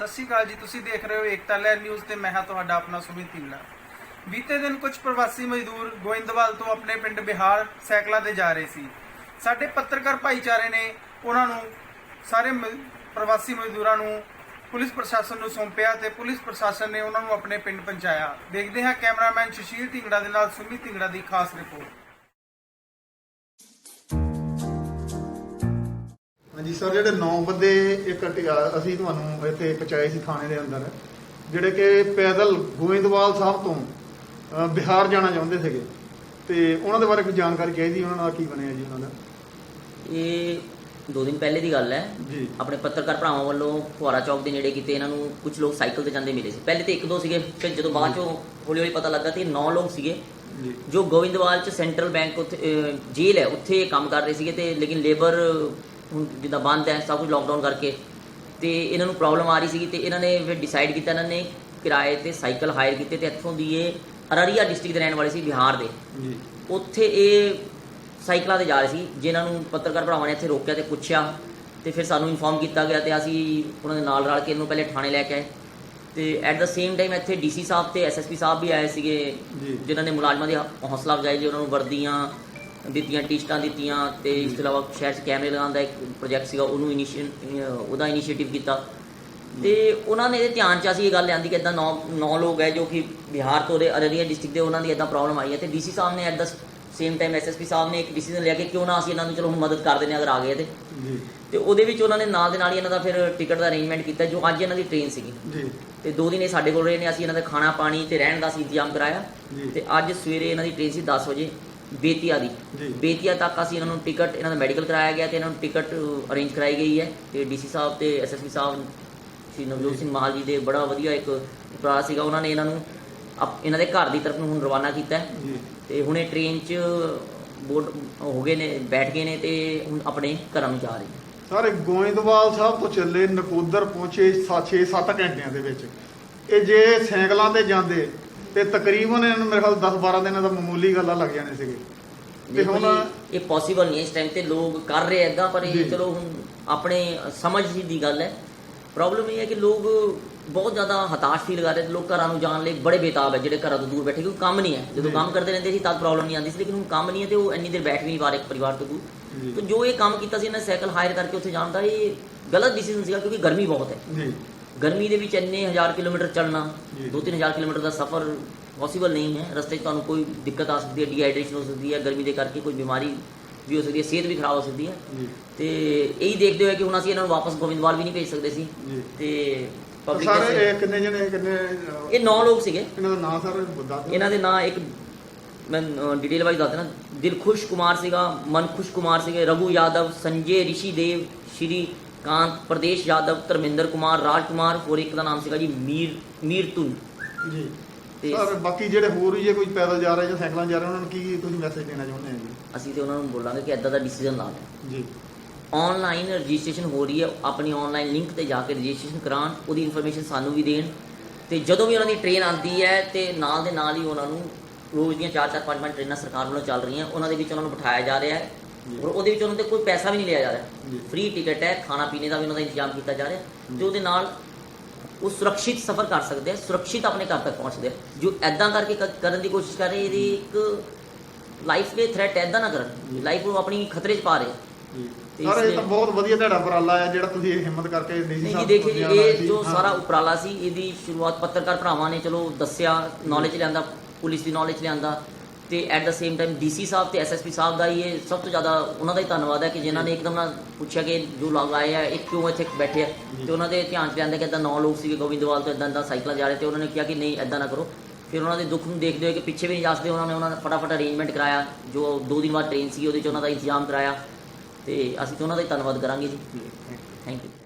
ਸਤਿ ਸ਼੍ਰੀ ਅਕਾਲ ਜੀ, ਤੁਸੀਂ ਦੇਖ ਰਹੇ ਹੋ ਏਕਤਾ ਲਹਿਰ ਨਿਊਜ਼ ਤੇ ਮੈਂ ਹਾਂ ਤੁਹਾਡਾ ਆਪਣਾ ਸੁਮਿਤ ਤਿੰਨਾ ਬੀਤੇ ਦਿਨ ਕੁਝ ਪ੍ਰਵਾਸੀ ਮਜ਼ਦੂਰ ਗੋਇੰਦਵਾਲ ਤੋਂ ਆਪਣੇ ਪਿੰਡ ਬਿਹਾਰ ਸਾਈਕਲਾਂ ਤੇ ਜਾ ਰਹੇ ਸੀ। ਸਾਡੇ ਪੱਤਰਕਾਰ ਭਾਈਚਾਰੇ ਨੇ ਉਹਨਾਂ ਨੂੰ ਸਾਰੇ ਪ੍ਰਵਾਸੀ ਮਜ਼ਦੂਰਾਂ ਨੂੰ ਪੁਲਿਸ ਪ੍ਰਸ਼ਾਸਨ ਨੂੰ ਸੌਂਪਿਆ ਤੇ ਪੁਲਿਸ ਪ੍ਰਸ਼ਾਸਨ ਨੇ ਉਹਨਾਂ ਨੂੰ ਆਪਣੇ ਪਿੰਡ ਪਹੁੰਚਾਇਆ। ਦੇਖਦੇ ਹਾਂ ਕੈਮਰਾਮੈਨ ਸੁਸ਼ੀਲ ਢਿੰਗੜਾ ਦੇ ਨਾਲ ਸੁਮਿਤ ਢਿੰਗੜਾ ਦੀ ਖਾਸ ਰਿਪੋਰਟ। ਹਾਂਜੀ ਸਰ ਜਿਹੜੇ 9 ਬੰਦੇ ਇੱਕ ਅਸੀਂ ਤੁਹਾਨੂੰ ਇੱਥੇ ਪਹੁੰਚਾਏ ਸੀ ਥਾਣੇ ਦੇ ਅੰਦਰ ਜਿਹੜੇ ਕਿ ਪੈਦਲ ਗੋਇੰਦਵਾਲ ਸਾਹਿਬ ਤੋਂ ਅ, ਬਿਹਾਰ ਜਾਣਾ ਚਾਹੁੰਦੇ ਸੀਗੇ। ਤੇ ਉਹਨਾਂ ਦੇ ਬਾਰੇ ਕੋਈ ਜਾਣਕਾਰੀ ਚਾਹੀਦੀ ਉਹਨਾਂ ਦਾ ਕੀ ਬਣਿਆ ਜੀ ਉਹਨਾਂ ਦਾ? ਇਹ ਦੋ ਦਿਨ ਪਹਿਲੇ ਦੀ ਗੱਲ ਹੈ। ਜੀ। ਆਪਣੇ ਪੱਤਰਕਾਰ ਭਰਾਵਾਂ ਵੱਲੋਂ ਫੁਆਰਾ ਚੌਕ ਦੇ ਨੇੜੇ ਕਿਤੇ ਇਹਨਾਂ ਨੂੰ ਕੁਝ ਲੋਕ ਸਾਈਕਲ ਤੇ ਜਾਂਦੇ ਮਿਲੇ ਸੀ। ਪਹਿਲੇ ਤੇ ਇੱਕ ਦੋ ਸੀਗੇ ਫਿਰ ਜਦੋਂ ਬਾਅਦ ਚੋਂ ਹੌਲੀ ਹੌਲੀ ਪਤਾ ਲੱਗਾ ਤੇ 9 ਲੋਕ ਸੀਗੇ। ਜੀ। ਜੋ ਗੋਇੰਦਵਾਲ ਚ ਸੈਂਟਰਲ ਬੈਂਕ ਉੱਥੇ ਅਹ, ਜੇਲ੍ਹ ਹੈ ਉੱਥੇ ਕੰਮ ਕਰ ਰਹੇ ਸੀਗੇ ਤੇ ਲੇਕਿਨ ਲੇਬਰ ਹੁਣ ਜਿੱਦਾਂ ਬੰਦ ਹੈ ਸਭ ਕੁਝ ਲੋਕਡਾਊਨ ਕਰਕੇ ਤੇ ਇਹਨਾਂ ਨੂੰ ਪ੍ਰੋਬਲਮ ਆ ਰਹੀ ਸੀਗੀ ਤੇ ਇਹਨਾਂ ਨੇ ਫਿਰ ਡਿਸਾਈਡ ਕੀਤਾ ਇਹਨਾਂ ਨੇ ਕਿਰਾਏ ਤੇ ਸਾਈਕਲ ਹਾਇਰ ਕੀਤੇ ਤੇ ਇੱਥੋਂ ਦੀ ਇਹ ਅਰਰੀਆ ਡਿਸਟ੍ਰਿਕਟ ਦੇ ਰਹਿਣ ਵਾਲੇ ਸੀ ਬਿਹਾਰ ਦੇ। ਜੀ। ਉੱਥੇ ਇਹ ਸਾਈਕਲਾਂ ਤੇ ਜਾ ਰਹੇ ਸੀ ਜਿਨ੍ਹਾਂ ਨੂੰ ਪੱਤਰਕਾਰ ਭਰਾਵਾਂ ਨੇ ਇੱਥੇ ਰੋਕਿਆ ਤੇ ਪੁੱਛਿਆ ਤੇ ਫਿਰ ਸਾਨੂੰ ਇਨਫੋਰਮ ਕੀਤਾ ਗਿਆ ਤੇ ਅਸੀਂ ਉਹਨਾਂ ਦੇ ਨਾਲ ਰਲ ਕੇ ਇਹਨੂੰ ਪਹਿਲੇ ਥਾਣੇ ਲੈ ਕੇ ਆਏ। ਤੇ ਐਟ ਦਾ ਸੇਮ ਟਾਈਮ ਇੱਥੇ ਡੀਸੀ ਸਾਹਿਬ ਤੇ ਐਸਐਸਪੀ ਸਾਹਿਬ ਵੀ ਆਏ ਸੀਗੇ। ਜਿਨ੍ਹਾਂ ਨੇ ਮੁਲਾਜ਼ਮਾਂ ਦੀ ਹੌਸਲਾ ਅਫਜ਼ਾਈ ਲਈ ਉਹਨਾਂ ਨੂੰ ਵਰਦੀਆਂ ਦਿੱਤੀਆਂ ਟਿਸ਼ਟਾਂ ਦਿੱਤੀਆਂ ਤੇ ਇਸ ਤੋਂ ਇਲਾਵਾ ਸ਼ਹਿਰ 'ਚ ਕੈਮਰੇ ਲਗਾਉਣ ਦਾ ਇੱਕ ਪ੍ਰੋਜੈਕਟ ਸੀਗਾ ਉਹਨੂੰ ਇਨੀਸ਼ੀਏਟ ਉਹਦਾ ਇਨੀਸ਼ੀਏਟਿਵ ਕੀਤਾ। ਤੇ ਉਹਨਾਂ ਨੇ ਇਹਦੇ ਧਿਆਨ 'ਚ ਅਸੀਂ ਇਹ ਗੱਲ ਲਿਆਂਦੀ ਕਿ ਇਦਾਂ ਨੌ ਨੌ ਲੋਕ ਹੈ ਜੋ ਕਿ ਬਿਹਾਰ ਤੋਂ ਦੇ ਅਰਰੀਆ ਡਿਸਟ੍ਰਿਕਟ ਦੇ ਉਹਨਾਂ ਦੀ ਇਦਾਂ ਪ੍ਰੋਬਲਮ ਆਈ ਹੈ ਤੇ ਡੀਸੀ ਸਾਹਿਬ ਨੇ at the same time SSP sahib ਨੇ ਇੱਕ ਡਿਸੀਜਨ ਲਿਆ ਕਿ ਕਿਉਂ ਨਾ ਅਸੀਂ ਇਹਨਾਂ ਨੂੰ ਚਲੋ ਹੁਣ ਮਦਦ ਕਰ ਦਿੰਦੇ ਹਾਂ ਅਗਰ ਆ ਗਏ ਤੇ। ਜੀ। ਤੇ ਉਹਦੇ ਵਿੱਚ ਉਹਨਾਂ ਨੇ ਨਾਲ ਦੇ ਨਾਲ ਹੀ ਇਹਨਾਂ ਦਾ ਫਿਰ ਟਿਕਟ ਦਾ ਅਰੇਂਜਮੈਂਟ ਕੀਤਾ ਜੋ ਅੱਜ ਇਹਨਾਂ ਦੀ ਟ੍ਰੇਨ ਸੀਗੀ। ਜੀ। ਤੇ ਦੋ ਦਿਨ ਇਹ ਸਾਡੇ ਕੋਲ ਰਹੇ ਨੇ ਅਸੀਂ ਇਹਨਾਂ ਦਾ ਖਾਣਾ ਪਾਣੀ ਤੇ ਰਹਿਣ ਦਾ ਸੀ ਇੰਤਜ਼ਾਮ ਕਰਾਇਆ। ਤੇ ਅੱਜ ਸਵੇਰੇ ਇਹਨਾਂ ਦੀ ਟ੍ਰੇਨ ਸੀ 10 ਵਜੇ। ਬੇਤੀਆ ਦੀ। ਬੇਤੀਆ ਤੱਕ ਅਸੀਂ ਇਹਨਾਂ ਨੂੰ ਟਿਕਟ ਇਹਨਾਂ ਦਾ ਮੈਡੀਕਲ ਕਰਾਇਆ ਗਿਆ ਤੇ ਇਹਨਾਂ ਨੂੰ ਟਿਕਟ ਅਰੇਂਜ ਕਰਾਈ ਗਈ ਹੈ ਤੇ ਡੀਸੀ ਸਾਹਿਬ ਤੇ ਐਸਐਸਪੀ ਸਾਹਿਬ ਸ਼੍ਰੀ ਨਵਜੋਤ ਸਿੰਘ ਮਾਲ ਜੀ ਦੇ ਬੜਾ ਵਧੀਆ ਇੱਕ ਉਪਰਾਲਾ ਸੀਗਾ ਉਹਨਾਂ ਨੇ ਇਹਨਾਂ ਨੂੰ ਇਹਨਾਂ ਦੇ ਘਰ ਦੀ ਤਰਫ ਨੂੰ ਹੁਣ ਰਵਾਨਾ ਕੀਤਾ ਤੇ ਹੁਣੇ ਟ੍ਰੇਨ 'ਚ ਬੋਰਡ ਹੋ ਗਏ ਨੇ ਬੈਠ ਗਏ ਨੇ ਤੇ ਹੁਣ ਆਪਣੇ ਘਰਾਂ ਨੂੰ ਜਾ ਰਹੇ ਸਾਰੇ ਗੋਇੰਦਵਾਲ ਸਾਹਿਬ ਤੋਂ ਚੱਲੇ ਨਕੋਦਰ ਪਹੁੰਚੇ 6-7 ਘੰਟਿਆਂ ਦੇ ਵਿੱਚ। ਇਹ ਜੇ ਸਾਈਕਲਾਂ ਤੇ ਜਾਂਦੇ ਤੇ ਤਕਰੀਬਨ ਇਹਨਾਂ ਨੂੰ ਮੇਰੇ ਖਿਆਲ 10-12 ਦਿਨਾਂ ਦਾ ਮਾਮੂਲੀ ਗੱਲਾਂ ਲੱਗ ਜਾਣੇ ਸੀਗੇ ਤੇ ਹੁਣ ਇਹ ਪੋਸੀਬਲ ਨਹੀਂ ਇਸ ਟਾਈਮ ਤੇ ਲੋਕ ਕਰ ਰਹੇ ਐਦਾਂ ਪਰ। ਇਹ ਚਲੋ ਹੁਣ ਆਪਣੇ ਸਮਝ ਹੀ ਦੀ ਗੱਲ ਹੈ ਪ੍ਰੋਬਲਮ ਇਹ ਹੈ ਕਿ ਲੋਕ ਬਹੁਤ ਜ਼ਿਆਦਾ ਹਤਾਸ਼ ਫੀਲ ਕਰ ਰਹੇ ਤੇ ਲੋਕ ਘਰਾਂ ਨੂੰ ਜਾਣ ਲਈ ਬੜੇ ਬੇਤਾਬ ਹੈ ਜਿਹੜੇ ਘਰਾਂ ਤੋਂ ਦੂਰ ਬੈਠੇ ਕਿਉਂਕਿ ਕੰਮ ਨਹੀਂ ਹੈ ਜਦੋਂ। ਕੰਮ ਕਰਦੇ ਰਹਿੰਦੇ ਸੀ ਤਦ ਪ੍ਰੋਬਲਮ ਨਹੀਂ ਆਉਂਦੀ ਸੀ ਲੇਕਿਨ ਹੁਣ ਕੰਮ ਨਹੀਂ ਹੈ ਤੇ ਉਹ ਇੰਨੀ ਦੇਰ ਬੈਠ ਵੀ ਨਹੀਂ ਪਾ ਰਹੇ ਇੱਕ ਪਰਿਵਾਰ ਤੋਂ। ਦੂਰ ਤੇ ਜੋ ਇਹ ਕੰਮ ਕੀਤਾ ਸੀ ਇਹਨਾਂ ਸਾਈਕਲ ਹਾਇਰ ਕਰਕੇ ਉੱਥੇ ਜਾਣ ਦਾ ਇਹ ਗਲਤ ਡਿਸੀਜਨ ਸੀਗਾ ਕਿਉਂਕਿ ਗਰਮੀ ਬਹੁਤ ਹੈ ਜੀ ਗਰਮੀ ਦੇ ਵਿੱਚ ਇੰਨੇ ਹਜ਼ਾਰ ਕਿਲੋਮੀਟਰ ਚੱਲਣਾ ਜੀ। 2-3000 ਕਿਲੋਮੀਟਰ ਦਾ ਸਫ਼ਰ ਪੋਸੀਬਲ ਨਹੀਂ ਹੈ। ਰਸਤੇ 'ਚ ਤੁਹਾਨੂੰ ਕੋਈ ਦਿੱਕਤ ਆ ਸਕਦੀ ਹੈ ਡੀਹਾਈਡਰੇਸ਼ਨ ਹੋ ਸਕਦੀ ਹੈ ਗਰਮੀ ਦੇ ਕਰਕੇ ਕੋਈ ਬਿਮਾਰੀ ਵੀ ਹੋ ਸਕਦੀ ਹੈ ਸਿਹਤ ਵੀ ਖਰਾਬ ਹੋ ਸਕਦੀ ਹੈ। ਤੇ ਇਹੀ ਦੇਖਦੇ ਹੋਏ ਕਿ ਹੁਣ ਅਸੀਂ ਇਹਨਾਂ ਨੂੰ ਵਾਪਸ ਗੋਬਿੰਦਵਾਲ ਵੀ ਨਹੀਂ ਭੇਜ ਸਕਦੇ ਸੀ। ਤੇ ਤਾਂ ਪਬਲਿਕ ਸਾਰੇ ਇਹ ਕਿੰਨੇ ਜਣੇ ਕਿੰਨੇ ਅਹ, ਇਹ 9 ਲੋਕ ਸੀਗੇ। ਇਹਨਾਂ ਦਾ ਨਾਮ ਸਰ ਦੱਸ ਦਿਓ। ਇਹਨਾਂ ਦੇ ਨਾਂ ਇੱਕ ਮੈਂ ਡਿਟੇਲ ਵਾਈਜ਼ ਦੱਸ ਦੇਣਾ ਦਿਲਖੁਸ਼ ਕੁਮਾਰ ਸੀਗਾ ਮਨਖੁਸ਼ ਕੁਮਾਰ ਸੀਗੇ ਰਘੂ ਯਾਦਵ ਸੰਜੇ ਰਿਸ਼ੀ ਦੇਵ ਸ਼੍ਰੀ ਕਾਂਤ ਪ੍ਰਦੇਸ਼ ਯਾਦਵ ਧਰਮਿੰਦਰ ਕੁਮਾਰ ਰਾਜ ਕੁਮਾਰ ਹੋਰ ਇੱਕ ਦਾ ਨਾਮ ਸੀਗਾ ਜੀ ਮੀਰ ਮੀਰਤੁਨ ਜੀ। ਤੇ- ਸਰ ਬਾਕੀ ਜਿਹੜੇ ਹੋਰ ਵੀ ਜੇ ਕੋਈ ਪੈਦਲ ਜਾ ਰਹੇ ਜਾਂ ਸਾਈਕਲਾਂ ਜਾ ਰਹੇ ਉਹਨਾਂ ਨੂੰ ਕੀ ਤੁਸੀਂ ਮੈਸੇਜ ਦੇਣਾ ਚਾਹੁੰਦੇ ਹੋ ਜੀ? ਅਸੀਂ ਤੇ ਉਹਨਾਂ ਨੂੰ ਬੋਲਾਂਗੇ ਕਿ ਐਦਾਂ ਦਾ ਡਿਸੀਜਨ ਨਾ ਲੈਣ ਜੀ। ਆਨਲਾਈਨ ਰਜਿਸਟ੍ਰੇਸ਼ਨ ਹੋ ਰਹੀ ਹੈ ਆਪਣੀ ਆਨਲਾਈਨ ਲਿੰਕ ਤੇ ਜਾ ਕੇ ਰਜਿਸਟ੍ਰੇਸ਼ਨ ਕਰਾਉਣ ਉਹਦੀ ਇਨਫੋਰਮੇਸ਼ਨ ਸਾਨੂੰ ਵੀ ਦੇਣ। ਤੇ ਜਦੋਂ ਵੀ ਉਹਨਾਂ ਦੀ ਟ੍ਰੇਨ ਆਉਂਦੀ ਹੈ ਤੇ ਨਾਲ ਦੇ ਨਾਲ ਹੀ ਉਹਨਾਂ ਨੂੰ ਰੋਜ਼ ਦੀਆਂ 4-4 5-5 ਟ੍ਰੇਨਾਂ ਸਰਕਾਰ ਵੱਲੋਂ ਚੱਲ ਰਹੀਆਂ। ਉਹਨਾਂ ਦੇ ਵਿੱਚ ਉਹਨਾਂ ਨੂੰ ਬਿਠਾਇਆ ਜਾ ਰਿਹਾ ਹੈ। ਔਰ ਉਹਦੇ ਵਿੱਚ ਉਹਨਾਂ ਤੇ ਕੋਈ ਪੈਸਾ ਵੀ ਨਹੀਂ ਲਿਆ ਜਾ ਜੀ। ਰਿਹਾ ਫ੍ਰੀ ਟਿਕਟ ਹੈ ਖਾਣਾ ਪੀਣੇ ਦਾ ਵੀ ਉਹਨਾਂ ਦਾ ਇੰਤਜ਼ਾਮ ਕੀਤਾ ਜਾ ਰਿਹਾ ਤੇ ਉਹਦੇ ਨਾਲ ਉਹ ਸੁਰੱਖਿਅਤ ਸਫ਼ਰ ਕਰ ਸਕਦੇ ਆ ਸੁਰੱਖਿਅਤ ਆਪਣੇ ਘਰ ਤੱਕ ਪਹੁੰਚਦੇ ਆ ਜੋ ਐਦਾਂ ਕਰਕੇ ਕਰਨ ਦੀ ਕੋਸ਼ਿਸ਼ ਕਰ ਰਹੇ ਇਹਦੀ ਇੱਕ ਲਾਈਫ ਦੇ ਥ੍ਰੈਟ ਐਦਾਂ ਨਾ ਕਰਨ ਲਾਈਫ ਨੂੰ ਆਪਣੀ ਖਤਰੇ 'ਚ ਪਾ ਰਹੇ ਆ। ਜੀ ਸਰ ਇਹ ਤਾਂ ਬਹੁਤ ਵਧੀਆ ਤੁਹਾਡਾ ਉਪਰਾਲਾ ਹੈ ਜਿਹੜਾ ਤੁਸੀਂ ਇਹ ਹਿੰਮਤ ਕਰਕੇ ਡੀਸੀ ਨਹੀਂ ਜੀ ਸਾਹਿਬ ਜੀ ਲਿਆਉਣਾ ਇਹ। ਜੋ। ਸਾਰਾ ਉਪਰਾਲਾ ਸੀ ਇਹਦੀ ਸ਼ੁਰੂਆਤ ਪੱਤਰਕਾਰ ਭਰਾਵਾਂ ਨੇ ਚਲੋ ਦੱਸਿਆ ਨੌਲੇਜ ਲਿਆਂਦਾ ਪੁਲਿਸ ਦੀ ਨੌਲੇਜ ਲਿਆਂਦਾ ਤੇ at the same time DC sahib ਤੇ ਐਸਐਸਪੀ ਸਾਹਿਬ ਦਾ ਹੀ ਇਹ ਸਭ ਤੋਂ ਜ਼ਿਆਦਾ ਉਹਨਾਂ ਦਾ ਹੀ ਧੰਨਵਾਦ ਹੈ ਕਿ ਜਿਨ੍ਹਾਂ ਨੇ ਇੱਕਦਮ ਨਾਲ ਪੁੱਛਿਆ ਕਿ ਜੋ ਲੋਕ ਆਏ ਆ ਇਹ ਕਿਉਂ ਇੱਥੇ ਬੈਠੇ ਆ? ਤੇ ਉਹਨਾਂ ਦੇ ਧਿਆਨ ਚ ਲਿਆਂਦਾ ਕਿ ਇਦਾਂ ਨੌ ਲੋਕ ਸੀਗੇ ਗੋਬਿੰਦਵਾਲ ਤੋਂ ਇਦਾਂ ਇਦਾਂ ਸਾਈਕਲਾਂ ਜਾ ਰਹੇ ਤੇ ਉਹਨਾਂ ਨੇ ਕਿਹਾ ਕਿ ਨਹੀਂ ਇਦਾਂ ਨਾ ਕਰੋ। ਫਿਰ ਉਹਨਾਂ ਦੇ ਦੁੱਖ ਨੂੰ ਦੇਖਦੇ ਹੋਏ ਕਿ ਪਿੱਛੇ ਵੀ ਨਹੀਂ ਜਾ ਸਕਦੇ ਉਹਨਾਂ ਨੇ ਉਹਨਾਂ ਦਾ ਫਟਾਫਟ ਅਰੇਂਜਮੈਂਟ ਕਰਾਇਆ ਜੋ ਦੋ ਦਿਨ ਬਾਅਦ ਟ੍ਰੇਨ ਸੀ ਉਹਦੇ ਚ ਉਹਨਾਂ ਦਾ ਇੰਤਜ਼ਾਮ ਕਰਾਇਆ। ਤੇ ਅਸੀਂ ਤੇ ਉਹਨਾਂ ਦਾ ਹੀ ਧੰਨਵਾਦ ਕਰਾਂਗੇ ਜੀ. Thank you